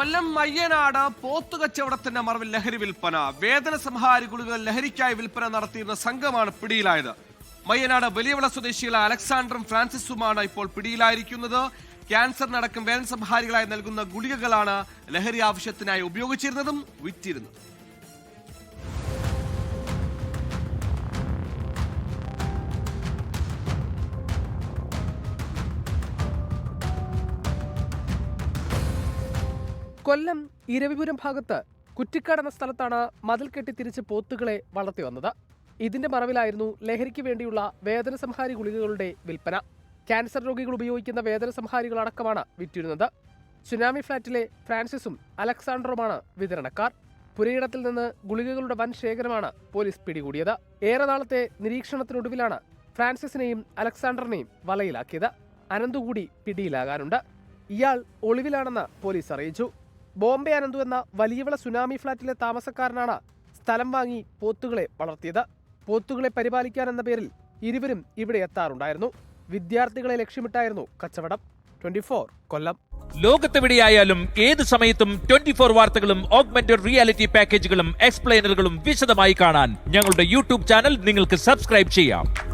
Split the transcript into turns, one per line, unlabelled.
കൊല്ലം മയ്യനാട് പോത്തു കച്ചവടത്തിന്റെ മറവിൽ ലഹരി വിൽപ്പന. വേദന സംഹാരി ഗുളികൾ ലഹരിക്കായി വിൽപ്പന നടത്തിയിരുന്ന സംഘമാണ് പിടിയിലായത്. മയ്യനാട് വലിയവിള സ്വദേശികളായ അലക്സാണ്ടറും ഫ്രാൻസിസുമാണ് ഇപ്പോൾ പിടിയിലായിരിക്കുന്നത്. ക്യാൻസറിനടക്കം വേദന സംഹാരികളായി നൽകുന്ന ഗുളികകളാണ് ലഹരി ആവശ്യത്തിനായി ഉപയോഗിച്ചിരുന്നതും വിറ്റിരുന്നതും.
കൊല്ലം ഇരവിപുരം ഭാഗത്ത് കുറ്റിക്കാട് എന്ന സ്ഥലത്താണ് മതിൽ കെട്ടി തിരിച്ച് പോത്തുകളെ വളർത്തി വന്നത്. ഇതിന്റെ മറവിലായിരുന്നു ലഹരിക്ക് വേണ്ടിയുള്ള വേദന സംഹാരി ഗുളികകളുടെ വിൽപ്പന. ക്യാൻസർ രോഗികൾ ഉപയോഗിക്കുന്ന വേദന സംഹാരികളടക്കമാണ് വിറ്റിരുന്നത്. സുനാമി ഫ്ളാറ്റിലെ ഫ്രാൻസിസും അലക്സാണ്ടറുമാണ് വിതരണക്കാർ. പുരയിടത്തിൽ നിന്ന് ഗുളികകളുടെ വൻ ശേഖരമാണ് പോലീസ് പിടികൂടിയത്. ഏറെ നാളത്തെ നിരീക്ഷണത്തിനൊടുവിലാണ് ഫ്രാൻസിസിനെയും അലക്സാണ്ടറിനെയും വലയിലാക്കിയത്. അനന്തുകൂടി പിടിയിലാകാനുണ്ട്. ഇയാൾ ഒളിവിലാണെന്ന് പോലീസ് അറിയിച്ചു. ബോംബെ അനന്തു എന്ന വലിയവിള സുനാമി ഫ്ളാറ്റിലെ താമസക്കാരനാണ് സ്ഥലം വാങ്ങി പോത്തുകളെ വളർത്തിയത്. പോത്തുകളെ പരിപാലിക്കാൻ എന്ന പേരിൽ ഇരുവരും ഇവിടെ എത്താറുണ്ടായിരുന്നു. വിദ്യാർത്ഥികളെ ലക്ഷ്യമിട്ടായിരുന്നു കച്ചവടം. ട്വന്റി കൊല്ലം.
ലോകത്തെവിടെയായാലും ഏത് സമയത്തും ട്വന്റി ഫോർ വാർത്തകളും ഓഗ്മെന്റഡ് റിയാലിറ്റി പാക്കേജുകളും എക്സ്പ്ലെയിനറുകളും വിശദമായി കാണാൻ ഞങ്ങളുടെ യൂട്യൂബ് ചാനൽ നിങ്ങൾക്ക് സബ്സ്ക്രൈബ് ചെയ്യാം.